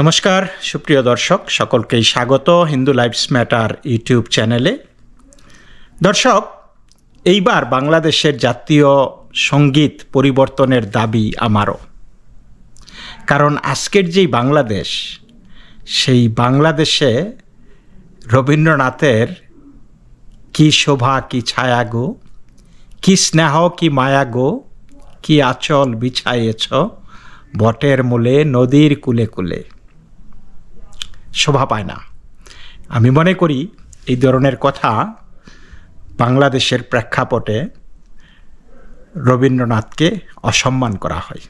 নমস্কার, সুপ্রিয় দর্শক, সকলকেই স্বাগত হিন্দু লাইফস ম্যাটার ইউটিউব চ্যানেলে। দর্শক, এইবার বাংলাদেশের জাতীয় সংগীত পরিবর্তনের দাবি আমারও। কারণ আজকের যেই বাংলাদেশ, সেই বাংলাদেশে রবীন্দ্রনাথের কি শোভা, কি ছায়া গো, কি স্নেহ, কি মায়া গো, কি আচল বিছাইয়েছ বটের মূলে, নদীর কুলে কুলে শোভা পায় না। আমি মনে করি এই ধরনের কথা বাংলাদেশের প্রেক্ষাপটে রবীন্দ্রনাথকে অসম্মান করা হয়।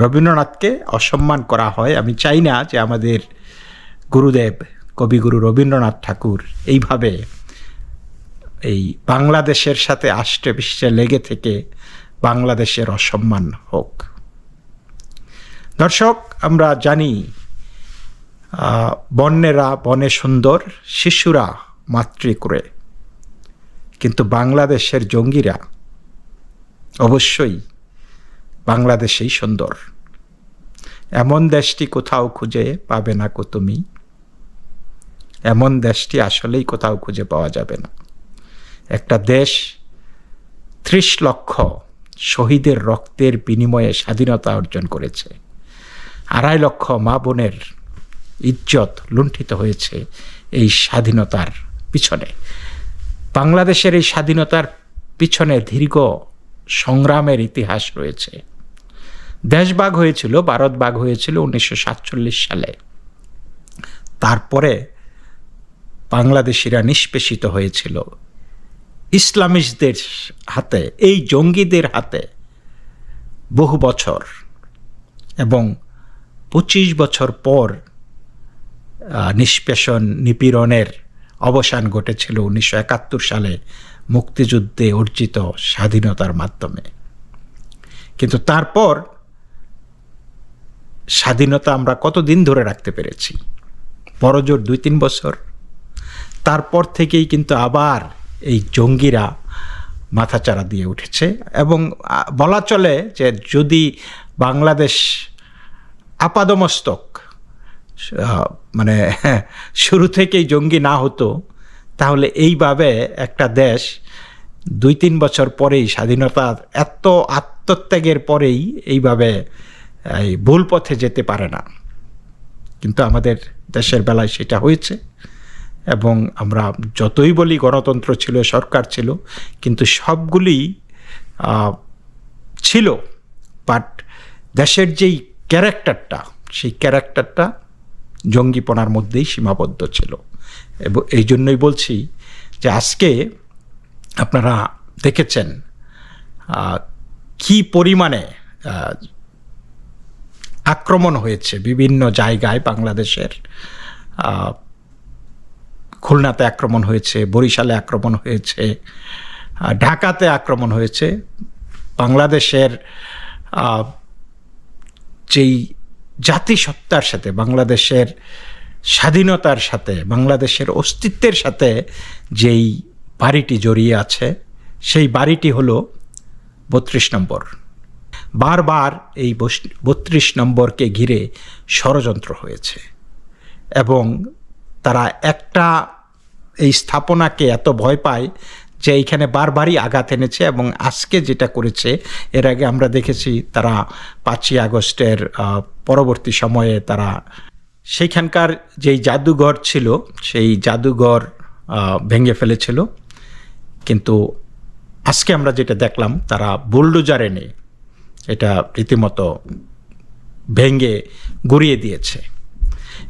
রবীন্দ্রনাথকে অসম্মান করা হয়। আমি চাই না যে আমাদের গুরুদেব, কবিগুরু রবীন্দ্রনাথ ঠাকুর এইভাবে এই বাংলাদেশের সাথে আষ্টে পৃষ্ঠে লেগে থেকে বাংলাদেশের অসম্মান হোক। দর্শক, আমরা জানি বন্যেরা, বনে সুন্দর, শিশুরা মাতৃকুরে কিন্তু বাংলাদেশের জঙ্গিরা অবশ্যই বাংলাদেশেই সুন্দর। এমন দেশটি কোথাও খুঁজে পাবে না কো তুমি। এমন দেশটি আসলেই কোথাও খুঁজে পাওয়া যাবে না। একটা দেশ ত্রিশ লক্ষ শহীদের রক্তের বিনিময়ে স্বাধীনতা অর্জন করেছে। আড়াই লক্ষ মা বোনের ইজ্জত লুণ্ঠিত হয়েছে এই স্বাধীনতার পিছনে। বাংলাদেশের এই স্বাধীনতার পিছনে দীর্ঘ সংগ্রামের ইতিহাস রয়েছে। দেশবাগ হয়েছিল ভারতভাগ হয়েছিল উনিশশো সাতচল্লিশ সালে। তারপরে বাংলাদেশিরা নিষ্পেষিত হয়েছিল। ইসলামিস্টদের হাতে, এই জঙ্গিদের হাতে বহু বছর এবং পঁচিশ বছর পর নিষ্পেষণ নিপীড়নের অবসান ঘটেছিল উনিশশো একাত্তর সালে মুক্তিযুদ্ধে অর্জিত স্বাধীনতার মাধ্যমে। কিন্তু তারপর স্বাধীনতা আমরা কতদিন ধরে রাখতে পেরেছি? বড়জোর দুই তিন বছর। তারপর থেকেই কিন্তু আবার এই জঙ্গিরা মাথাচাড়া দিয়ে উঠেছে এবং বলা চলে যে যদি বাংলাদেশ আপাদমস্তক মানে শুরু থেকেই জঙ্গি না হতো, তাহলে এইভাবে একটা দেশ দুই তিন বছর পরেই স্বাধীনতার এত আত্মত্যাগের পরেই এইভাবে, এই ভুল পথে যেতে পারে না। কিন্তু আমাদের দেশের বেলায় সেটা হয়েছে এবং আমরা যতই বলি গণতন্ত্র ছিল, সরকার ছিল, কিন্তু সবগুলি ছিল। বাট দেশের যেই ক্যারেক্টারটা, সেই ক্যারেক্টারটা জঙ্গিপনার মধ্যেই সীমাবদ্ধ ছিল। এবং, এই জন্যই বলছি যে আজকে আপনারা দেখেছেন কি পরিমাণে আক্রমণ হয়েছে বিভিন্ন জায়গায় বাংলাদেশের। খুলনাতে আক্রমণ হয়েছে, বরিশালে আক্রমণ হয়েছে ঢাকাতে আক্রমণ হয়েছে। বাংলাদেশের যেই জাতিসত্তার সাথে, বাংলাদেশের স্বাধীনতার সাথে, বাংলাদেশের অস্তিত্বের সাথে যেই বাড়িটি জড়িয়ে আছে, সেই বাড়িটি হলো বত্রিশ নম্বর। বারবার এই বত্রিশ নম্বরকে ঘিরে ষড়যন্ত্র হয়েছে এবং তারা একটা এই স্থাপনাকে এত ভয় পায় যে এইখানে বারবারই আঘাত এনেছে এবং আজকে যেটা করেছে, এর আগে আমরা দেখেছি তারা পাঁচই আগস্টের পরবর্তী সময়ে তারা সেইখানকার যেই জাদুঘর ছিল, সেই জাদুঘর ভেঙে ফেলেছিল। কিন্তু আজকে আমরা যেটা দেখলাম, তারা বুলডোজার এনে এটা রীতিমতো ভেঙে গড়িয়ে দিয়েছে।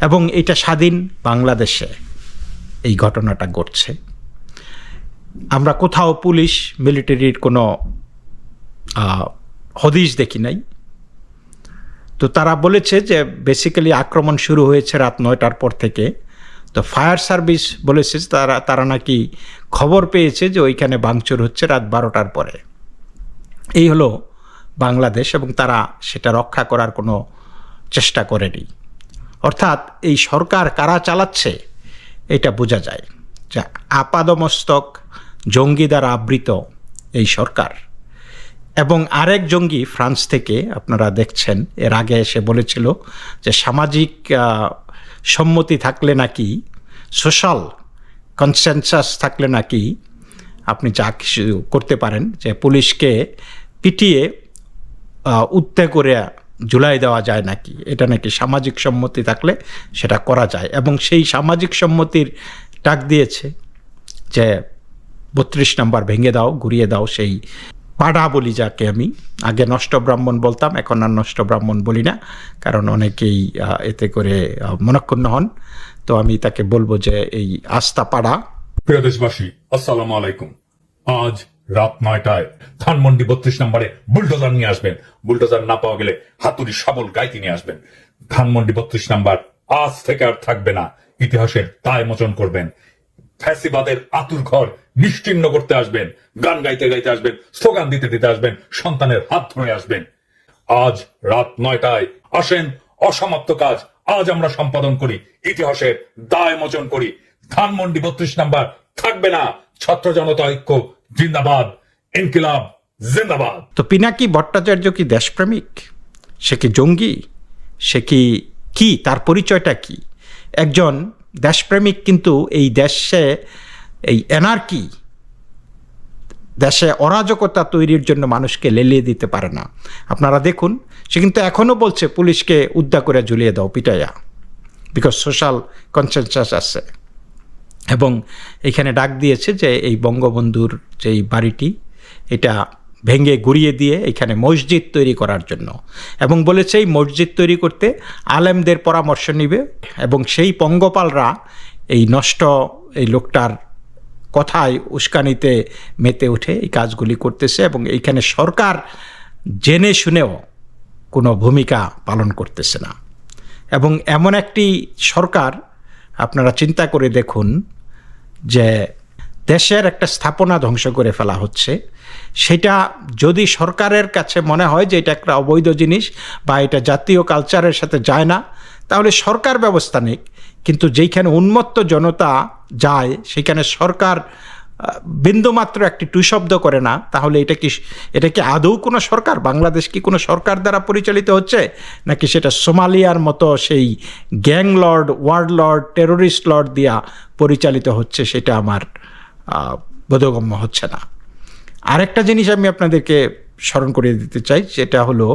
এবং এটা স্বাধীন বাংলাদেশে এই ঘটনাটা ঘটছে। আমরা কোথাও পুলিশ, মিলিটারির কোনো হদিশ দেখি নাই। তো তারা বলেছে যে বেসিক্যালি আক্রমণ শুরু হয়েছে রাত নয়টার পর থেকে। তো ফায়ার সার্ভিস বলেছে তারা তারা নাকি খবর পেয়েছে যে, ওইখানে ভাঙচুর হচ্ছে রাত বারোটার পরে। এই হলো বাংলাদেশ এবং তারা সেটা রক্ষা করার কোনো চেষ্টা করেনি। অর্থাৎ এই সরকার কারা চালাচ্ছে, এটা বোঝা যায়। যে আপাদমস্তক জঙ্গি দ্বারা আবৃত এই সরকার। এবং আরেক জঙ্গি ফ্রান্স থেকে আপনারা দেখছেন, এর আগে এসে বলেছিল যে সামাজিক সম্মতি থাকলে নাকি, সোশ্যাল কনসেনসাস থাকলে নাকি আপনি যা কিছু করতে পারেন, যে পুলিশকে পিটিয়ে উত্তে করে ঝুলাই দেওয়া যায় নাকি, এটা নাকি সামাজিক সম্মতি থাকলে সেটা করা যায়। এবং সেই সামাজিক সম্মতির ডাক দিয়েছে যে বত্রিশ নাম্বার ভেঙে দাও ঘুরিয়ে দাও সেই পাড়া বলি যাকে আমি। আগে নষ্ট ব্রাহ্মণ বলতাম, এখন আর নষ্ট ব্রাহ্মণ বলি না, কারণ অনেকেই এতে করে মনক্ষুণ্ণ হন। তো আমি তাকে বলব যে এই আস্থা পাড়া। প্রিয় দেশবাসী, আসসালামু আলাইকুম। আজ রাত নয়টায় ধানমন্ডি বত্রিশ নম্বরে বুলডোজার নিয়ে আসবেন। বুলডোজার না পাওয়া গেলে হাতুড়ি শাবল গাইতে নিয়ে আসবেন। ধানমন্ডি বত্রিশ নাম্বার আজ থেকে আর থাকবে না, ইতিহাসের দায় মোচন করবেন। ফ্যাসিবাদের আতুর ঘর নিশ্চিন্ন করতে আসবেন, গান গাইতে গাইতে আসবেন, স্লোগান দিতে দিতে আসবেন, সন্তানের হাত ধরে আসবেন। আজ রাত নয়টায় আসেন অসমাপ্ত কাজ, আজ আমরা সম্পাদন করি, ইতিহাসের দায় মোচন করি। ধানমন্ডি বত্রিশ নাম্বার, থাকবে না ছাত্র জনতা ঐক্য, জিন্দাবাদ, ইনকিলাব, জিন্দাবাদ। তো পিনাকি ভট্টাচার্য কি দেশপ্রেমিক? সে কি জঙ্গি? সে কি কি? তার পরিচয়টা কি? একজন দেশপ্রেমিক কিন্তু এই দেশে, এই এনার্কি, দেশে অরাজকতা তৈরির জন্য মানুষকে লেলিয়ে দিতে পারে না। আপনারা দেখুন, সে কিন্তু এখনও বলছে, পুলিশকে উদ্ধার করে ঝুলিয়ে দাও, পিটাইয়া। বিকজ সোশ্যাল কনসেনসাস আছে। এবং এখানে ডাক দিয়েছে যে, এই বঙ্গবন্ধুর যেই বাড়িটি, এটা ভেঙে গুড়িয়ে দিয়ে এখানে মসজিদ তৈরি করার জন্য। এবং বলেছে এই মসজিদ তৈরি করতে আলেমদের পরামর্শ নিবে এবং সেই পঙ্গপালরা এই নষ্ট এই লোকটার কথায় উস্কানিতে মেতে উঠে এই কাজগুলি করতেছে এবং এইখানে সরকার জেনে শুনেও কোনো ভূমিকা পালন করতেছে না। এবং এমন একটি সরকার আপনারা চিন্তা করে দেখুন যে দেশের একটা স্থাপনা ধ্বংস করে ফেলা হচ্ছে। সেটা যদি সরকারের কাছে মনে হয় যে এটা একটা অবৈধ জিনিস বা এটা জাতীয় কালচারের সাথে যায় না, তাহলে সরকার ব্যবস্থা নিক। কিন্তু যেইখানে উন্মত্ত জনতা যায়, সেখানে সরকার বিন্দুমাত্র একটি টু শব্দ করে না, তাহলে এটা কি এটা কি আদৌ কোনো সরকার? বাংলাদেশ কি কোনো সরকার দ্বারা পরিচালিত হচ্ছে? নাকি সেটা সোমালিয়ার মতো সেই gang lord, warlord, terrorist lord দিয়া পরিচালিত হচ্ছে, সেটা আমার বোধগম্য হচ্ছে না। আরেকটা জিনিস আমি আপনাদেরকে স্মরণ করিয়ে দিতে চাই, সেটা হলো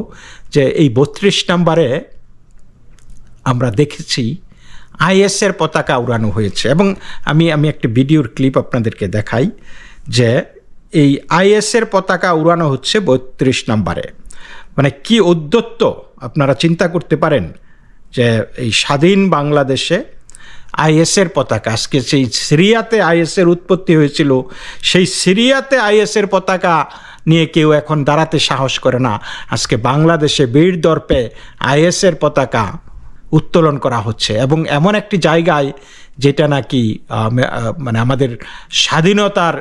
যে এই বত্রিশ নাম্বারে আমরা দেখেছি আইএসের পতাকা উড়ানো হয়েছে। এবং আমি আমি একটা ভিডিওর ক্লিপ আপনাদেরকে দেখাই যে এই আইএসের পতাকা উড়ানো হচ্ছে বত্রিশ নাম্বারে। মানে কি উদ্যত্ত আপনারা চিন্তা করতে পারেন যে এই স্বাধীন বাংলাদেশে আইএসের পতাকা। আজকে সেই সিরিয়াতে আইএসের উৎপত্তি হয়েছিল, সেই সিরিয়াতে আইএসের পতাকা নিয়ে কেউ এখন দাঁড়াতে সাহস করে না। আজকে বাংলাদেশে বীর দর্পে আইএসের পতাকা উত্তোলন করা হচ্ছে এবং এমন একটি জায়গায় যেটা নাকি মানে আমাদের স্বাধীনতার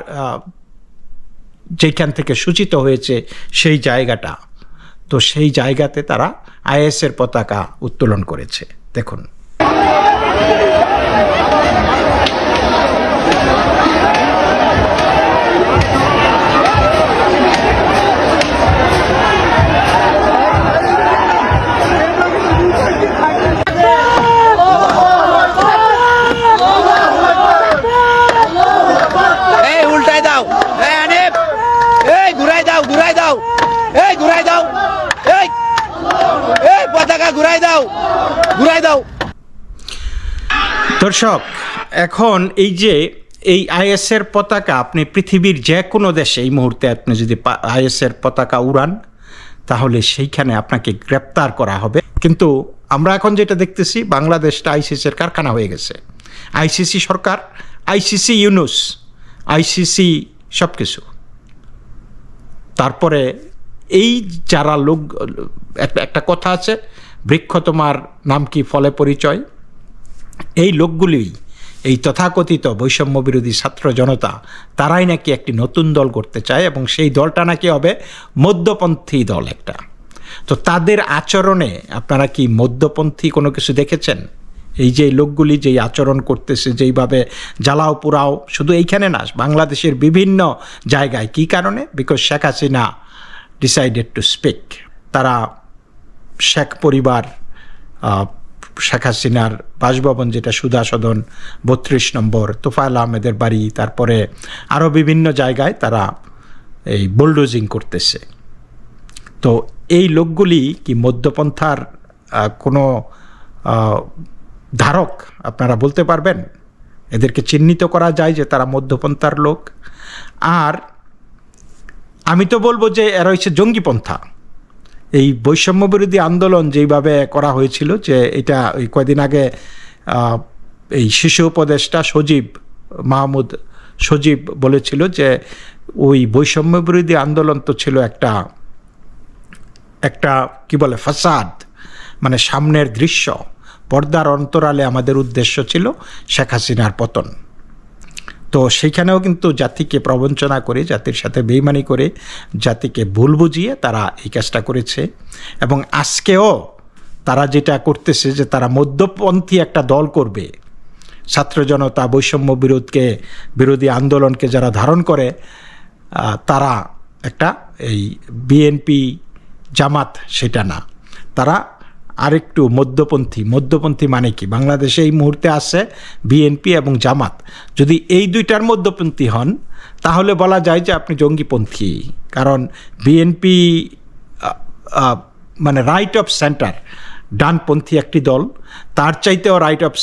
যেখান থেকে সূচিত হয়েছে সেই জায়গাটা। তো সেই জায়গাতে তারা আইএসের পতাকা উত্তোলন করেছে। দেখুন। পতাকা ঘুরাই দাও ঘুরাই দাও। দর্শক, এখন এই যে এই আইএসের পতাকা, আপনি পৃথিবীর যে কোনো দেশে এই মুহূর্তে আপনি যদি আইএসের পতাকা উড়ান, তাহলে সেইখানে আপনাকে গ্রেপ্তার করা হবে। কিন্তু আমরা এখন যেটা দেখতেছি, বাংলাদেশটা আইসিসির কারখানা হয়ে গেছে। আইসিসি সরকার, আইসিসি ইউনুস, আইসিসি সব কিছু তারপরে এই যারা লোক একটা কথা আছে বৃক্ষ তোমার নাম কি ফলে পরিচয়? এই লোকগুলি, এই তথাকথিত বৈষম্য বিরোধী ছাত্র জনতা, তারাই নাকি একটি নতুন দল করতে চায় এবং সেই দলটা নাকি হবে মধ্যপন্থী দল একটা। তো তাদের আচরণে আপনারা কি মধ্যপন্থী কোনো কিছু দেখেছেন? এই যে লোকগুলি যেই আচরণ করতেছে, যেইভাবে জ্বালাও পোড়াও, শুধু এইখানে না, বাংলাদেশের বিভিন্ন জায়গায়। কি কারণে? Because Sheikh Hasina decided to speak তারা শেখ পরিবার শেখ হাসিনার বাসভবন যেটা সুধা সদন বত্রিশ নম্বর, তোফায়েল আহমেদের বাড়ি, তারপরে আরও বিভিন্ন জায়গায় তারা এই বুলডোজিং করতেছে। তো এই লোকগুলি কি মধ্যপন্থার কোনো ধারক আপনারা বলতে পারবেন? এদেরকে চিহ্নিত করা যায় যে তারা মধ্যপন্থার লোক। আর আমি তো বলব যে এরা হচ্ছে জঙ্গিপন্থা। এই বৈষম্য বিরোধী আন্দোলন যেইভাবে করা হয়েছিল যে এটা ওই কয়দিন আগে এই শিশু উপদেষ্টা সজীব, মাহমুদ সজীব বলেছিল যে ওই বৈষম্য বিরোধী আন্দোলন তো ছিল একটা একটা কি বলে, ফাসাদ মানে সামনের দৃশ্য, পর্দার অন্তরালে আমাদের উদ্দেশ্য ছিল শেখ হাসিনার পতন। তো সেইখানেও কিন্তু জাতিকে প্রবঞ্চনা করে, জাতির সাথে বেইমানি করে, জাতিকে ভুল বুঝিয়ে তারা এই কাজটা করেছে। এবং আজকেও তারা যেটা করতেছে যে তারা মধ্যপন্থী একটা দল করবে। ছাত্র জনতা বৈষম্য বিরোধকে, বিরোধী আন্দোলনকে যারা ধারণ করে তারা একটা এই বিএনপি জামাত সেটা না। তারা আরেকটু মধ্যপন্থী। মধ্যপন্থী মানে কি? বাংলাদেশে এই মুহূর্তে আছে বিএনপি এবং জামাত। যদি এই দুইটার মধ্যপন্থী হন, তাহলে বলা যায় যে আপনি জঙ্গিপন্থী। কারণ বিএনপি মানে রাইট অফ সেন্টার ডানপন্থী একটি দল। তার চাইতেও রাইট অফ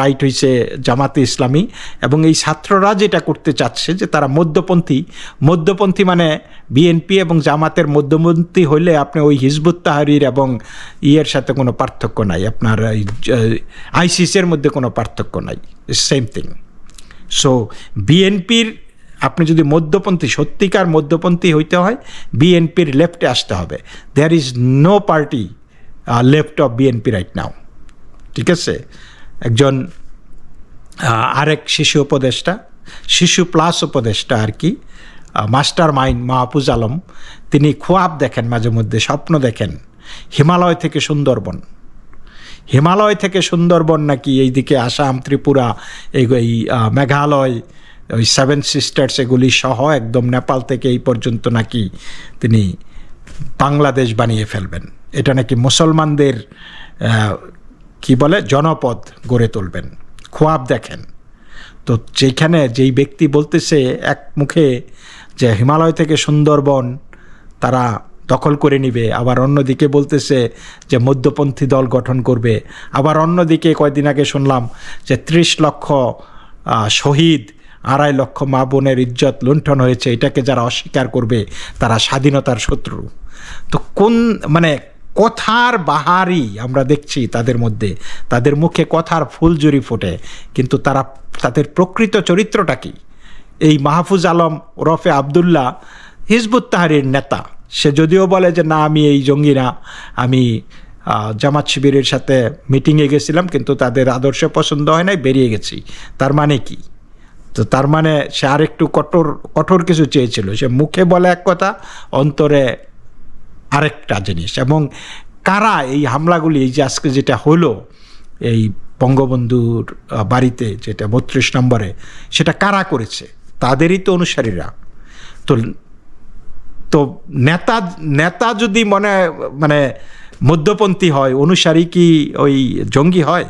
রাইট হয়েছে জামাতে ইসলামী এবং এই ছাত্ররা যেটা করতে চাচ্ছে যে তারা মধ্যপন্থী। মধ্যপন্থী মানে বিএনপি এবং জামাতের মধ্যপন্থী হইলে আপনি ওই হিজবুত তাহারির এবং ইয়ের সাথে কোনো পার্থক্য নাই। আপনার আইসিসের মধ্যে কোনো পার্থক্য নাই। সেম থিং সো বিএনপির আপনি যদি মধ্যপন্থী, সত্যিকার মধ্যপন্থী হইতে হয় বিএনপির লেফটে আসতে হবে। There is no party left of BNP right now ঠিক আছে? একজন আরেক শিশু উপদেষ্টা, শিশু প্লাস উপদেষ্টা আর কি মাস্টার মাইন্ড মাহফুজ আলম, তিনি খোয়াব দেখেন, মাঝে মধ্যে স্বপ্ন দেখেন, হিমালয় থেকে সুন্দরবন। হিমালয় থেকে সুন্দরবন নাকি এইদিকে আসাম, ত্রিপুরা, এই মেঘালয়, ওই সেভেন সিস্টার্স এগুলি সহ একদম নেপাল থেকে এই পর্যন্ত নাকি তিনি বাংলাদেশ বানিয়ে ফেলবেন। এটা নাকি মুসলমানদের কি বলে, জনপদ গড়ে তুলবেন। খোয়াব দেখেন। তো যেখানে যেই ব্যক্তি বলতেছে এক মুখে যে হিমালয় থেকে সুন্দরবন তারা দখল করে নিবে, আবার অন্যদিকে বলতেছে যে মধ্যপন্থী দল গঠন করবে। আবার অন্যদিকে কয়দিন আগে শুনলাম যে ত্রিশ লক্ষ শহীদ, আড়াই লক্ষ মা বোনের ইজ্জত লুণ্ঠন হয়েছে। এটাকে যারা অস্বীকার করবে তারা স্বাধীনতার শত্রু। তো কোন মানে কথার বাহারি আমরা দেখছি তাদের মধ্যে। তাদের মুখে কথার ফুলজুরি ফোটে, কিন্তু তারা, তাদের প্রকৃত চরিত্রটা কি? এই মাহফুজ আলম ওরফে আবদুল্লাহ হিজবুত তাহারির নেতা, সে যদিও বলে যে, না, আমি এই জঙ্গি না। আমি জামাত শিবিরের সাথে মিটিংয়ে গেছিলাম, কিন্তু তাদের আদর্শ পছন্দ হয় নাই, বেরিয়ে গেছি। তার মানে কি? তো তার মানে সে আরেকটু কঠোর কঠোর কিছু চেয়েছিল। সে মুখে বলে এক কথা, অন্তরে আরেকটা জিনিস, এবং কারা এই হামলাগুলি, এই যে আজকে যেটা হলো, এই বঙ্গবন্ধুর বাড়িতে যেটা বত্রিশ নম্বরে, সেটা কারা করেছে? তাদেরই তো অনুসারীরা। তো তো নেতা নেতা যদি মনে মানে মধ্যপন্থী হয়, অনুসারী কি ওই জঙ্গি হয়?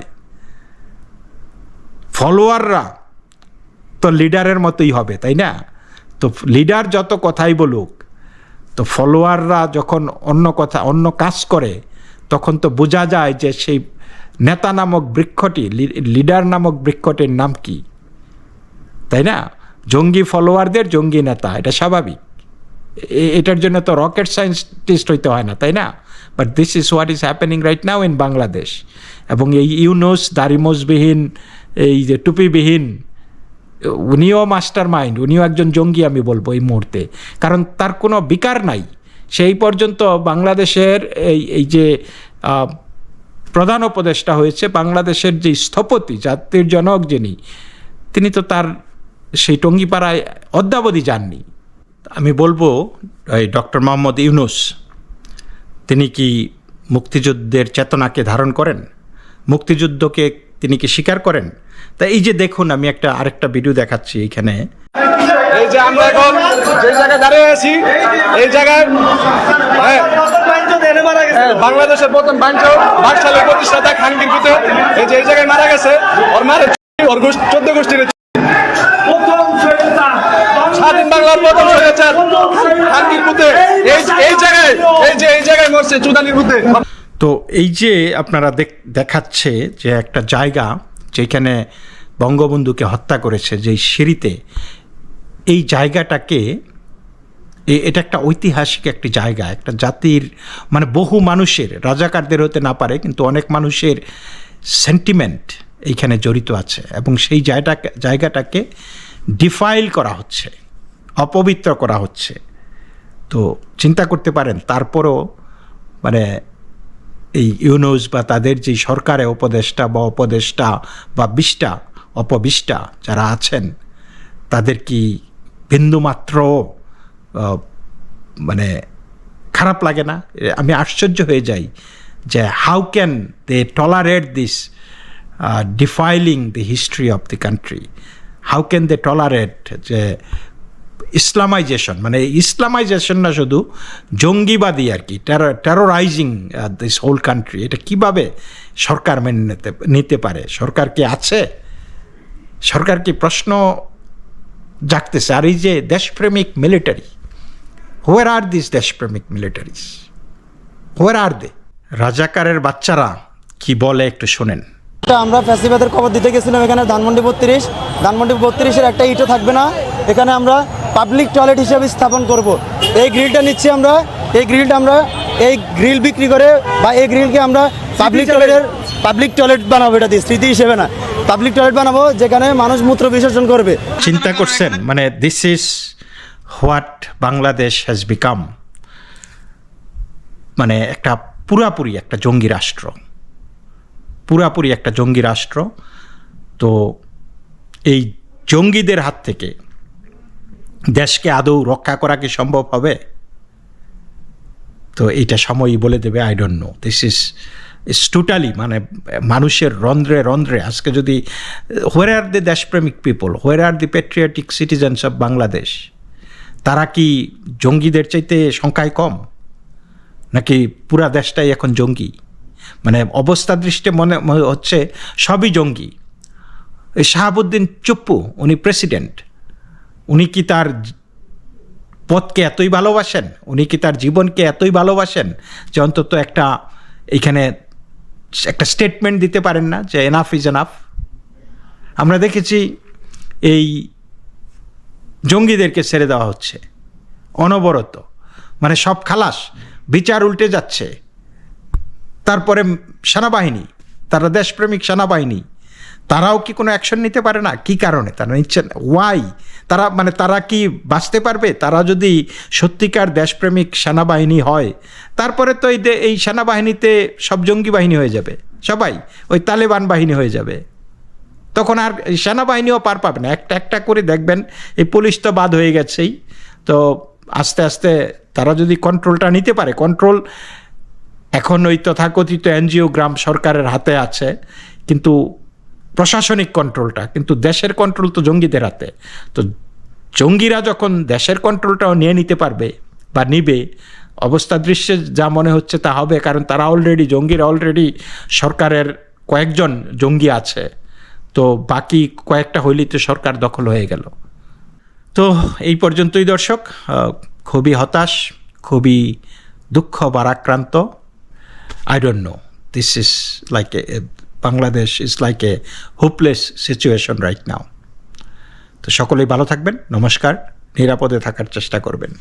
ফলোয়াররা তো লিডারের মতোই হবে, তাই না? তো লিডার যত কথাই বলুক তো ফলোয়াররা যখন অন্য কথা, অন্য কাজ করে, তখন তো বোঝা যায় যে সেই নেতা নামক বৃক্ষটি লিডার নামক বৃক্ষটির নাম কি। তাই না? জঙ্গি ফলোয়ারদের জঙ্গি নেতা, এটা স্বাভাবিক। এটার জন্য তো রকেট সায়েন্টিস্ট হইতে হয় না, তাই না? But this is what is happening right now in Bangladesh এবং এই ইউনুস দারিমোজবিহীন এই যে টুপিবিহীন উনিও মাস্টার মাইন্ড উনিও একজন জঙ্গি আমি বলব এই মুহূর্তে। কারণ তার কোনো বিকার নাই। সেই পর্যন্ত বাংলাদেশের এই এই যে প্রধান উপদেষ্টা হয়েছে, বাংলাদেশের যে স্থপতি, জাতির জনক যিনি, তিনি তো তার সেই টঙ্গিপাড়ায় অদ্যাবধি যাননি। আমি বলব, এই ডক্টর মোহাম্মদ ইউনুস, তিনি কি মুক্তিযুদ্ধের চেতনাকে ধারণ করেন? মুক্তিযুদ্ধকে তিনি কি স্বীকার করেন? তা এই যে দেখুন আমি একটা আরেকটা ভিডিও দেখাচ্ছি এখানে এই যে আমরা এখন যে জায়গায় দাঁড়িয়ে আছি এই জায়গায় হ্যাঁ, হ্যাঁ, বাংলাদেশের প্রথম বাঞ্চ বাকশালের প্রতিষ্ঠাতা খান কিন্তু এই যে এই জায়গায় মারা গেছে ওর মারে ওর চোদ্দ গোষ্ঠীর স্বাধীন বাংলার প্রথম স্বৈরাচার খান কিরকুতে এই এই জায়গায় এই যে এই জায়গায় মরছে চুদানির বুদ্ধে তো এই যে আপনারা দেখ- দেখাচ্ছে যে একটা জায়গা যেখানে বঙ্গবন্ধুকে হত্যা করেছে যেই সিঁড়িতে, এই জায়গাটাকে এটা একটা ঐতিহাসিক একটি জায়গা, একটা জাতির মানে বহু মানুষের, রাজাকারদের হতে না পারে, কিন্তু অনেক মানুষের সেন্টিমেন্ট এইখানে জড়িত আছে এবং সেই জায়গাটাকে জায়গাটাকে ডিফাইল করা হচ্ছে, অপবিত্র করা হচ্ছে। তো চিন্তা করতে পারেন, তারপরও মানে এই ইউনুস বা তাদের যে সরকারে উপদেষ্টা বা উপদেষ্টা বা বিষ্টা, অপবিষ্টা যারা আছেন, তাদের কি বিন্দুমাত্র মানে খারাপ লাগে না? আমি আশ্চর্য হয়ে যাই যে how can they tolerate this defiling the history of the country how can they tolerate যে ইসলামাইজেশন মানে ইসলামাইজেশন না শুধু জঙ্গিবাদী আর কি টেরোরাইজিং দিস হোল কান্ট্রি এটা কীভাবে সরকার মেনে নিতে নিতে পারে? সরকার কি আছে? সরকার কি প্রশ্ন জাগতেছে? আর এই যে দেশপ্রেমিক মিলিটারি হোয়ার আর দিস দেশপ্রেমিক মিলিটারিস হোয়ার আর দে রাজাকারের বাচ্চারা কি বলে একটু শোনেন। আমরা ফ্যাসিবাদের খবর দিতে গেছিলাম এখানে ধানমন্ডি বত্রিশ। ধানমন্ডি বত্রিশের একটা ইটও থাকবে না। এখানে আমরা পাবলিক টয়লেট হিসেবে স্থাপন করব। এই গ্রিলটা নিচ্ছি আমরা। এই গ্রিলটা আমরা এই গ্রিল বিক্রি করে বা এই গ্রিলকে আমরা পাবলিক টয়লেটের পাবলিক টয়লেট বানাবো এটা দিয়ে স্মৃতি হিসেবে না। পাবলিক টয়লেট বানাবো যেখানে মানুষ মূত্র বিসর্জন করবে। চিন্তা করছেন? মানে this is what Bangladesh has become মানে একটা পুরাপুরি একটা জঙ্গি রাষ্ট্র। পুরাপুরি একটা জঙ্গি রাষ্ট্র। তো এই জঙ্গিদের হাত থেকে দেশকে আদৌ রক্ষা করা কি সম্ভব হবে? তো এইটা সময়ই বলে দেবে I don't know this is is totally মানে মানুষের রন্ধ্রে রন্ধ্রে, আজকে যদি হোয়ার আর দি দেশপ্রেমিক people where are the patriotic citizens of Bangladesh তারা কি জঙ্গিদের চাইতে সংখ্যায় কম? নাকি পুরা দেশটাই এখন জঙ্গি? মানে অবস্থা দৃষ্টে মনে হচ্ছে সবই জঙ্গি। এই শাহাবুদ্দিন চুপ্পু, উনি প্রেসিডেন্ট উনি কি তার পথকে এতই ভালোবাসেন? উনি কি তার জীবনকে এতই ভালোবাসেন যে অন্তত একটা এইখানে একটা স্টেটমেন্ট দিতে পারেন না যে এনাফ ইজ এনাফ আমরা দেখেছি এই জঙ্গিদেরকে ছেড়ে দেওয়া হচ্ছে। অনবরত। মানে সব খালাস, বিচার উল্টে যাচ্ছে। তারপরে সেনাবাহিনী, তারা দেশপ্রেমিক সেনাবাহিনী, তারাও কি কোনো অ্যাকশন নিতে পারে না? কি কারণে? তারা নিচ্ছে না। ওয়াই তারা মানে তারা কি বাঁচতে পারবে? তারা যদি সত্যিকার দেশপ্রেমিক সেনাবাহিনী হয়, তারপরে তো এই এই সেনাবাহিনীতে সব জঙ্গি বাহিনী হয়ে যাবে। সবাই, ওই তালেবান বাহিনী হয়ে যাবে। তখন আর সেনাবাহিনীও পার পাবে না। একটা একটা করে দেখবেন, এই পুলিশ তো বাদ হয়ে গেছেই। তো আস্তে আস্তে তারা যদি কন্ট্রোলটা নিতে পারে কন্ট্রোল এখন ওই তথাকথিত এনজিও গ্রাম সরকারের হাতে আছে, কিন্তু প্রশাসনিক কন্ট্রোলটা কিন্তু দেশের কন্ট্রোল তো জঙ্গিদের হাতে। তো জঙ্গিরা যখন দেশের কন্ট্রোলটাও নিয়ে নিতে পারবে বা নিবে, অবস্থা দৃশ্যে যা মনে হচ্ছে তা হবে, কারণ তারা অলরেডি জঙ্গিরা অলরেডি সরকারের কয়েকজন জঙ্গি আছে। তো বাকি কয়েকটা হইলেই তো সরকার দখল হয়ে গেল। তো এই পর্যন্তই দর্শক খুবই হতাশ, খুবই দুঃখ বারাক্রান্ত I don't know this is like a Bangladesh is like a hopeless situation right now তো সকলেই ভালো থাকবেন, নমস্কার, নিরাপদে থাকার চেষ্টা করবেন।